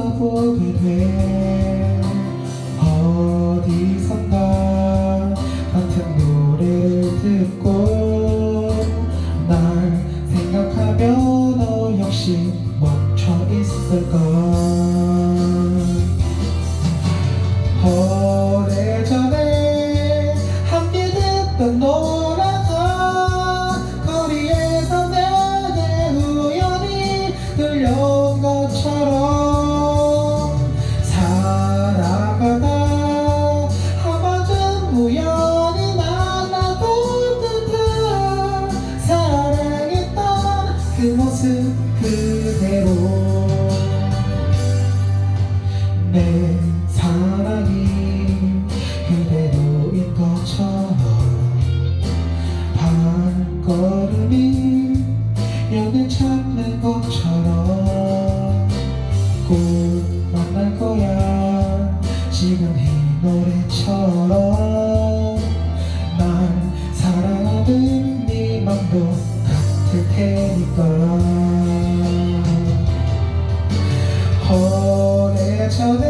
돌아보게 돼. 어디선가 같은 노래를 듣고 날 생각하며 너 역시 멈춰 있을까 오래전에 함께 듣던 우연히 들려온 것처럼 찾는 것처럼 꼭 만날 거야. 지금 이 노래처럼 날 사랑하는 네 맘도 같을 테니까. 오래전에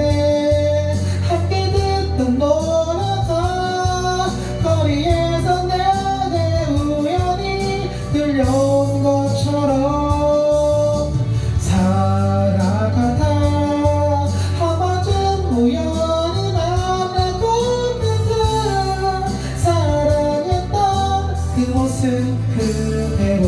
함께 듣던 노래가 거리에서 내게 우연히 들려 우연히 것 같아 사랑했던 그 모습 그대로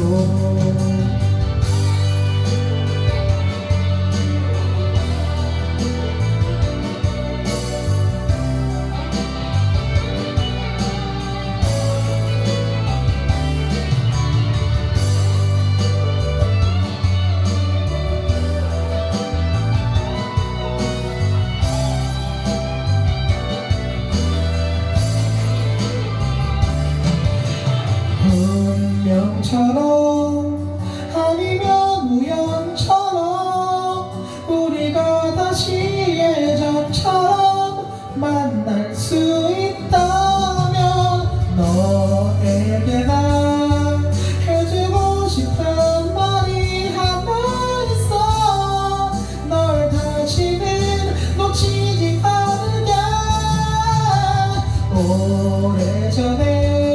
오래전에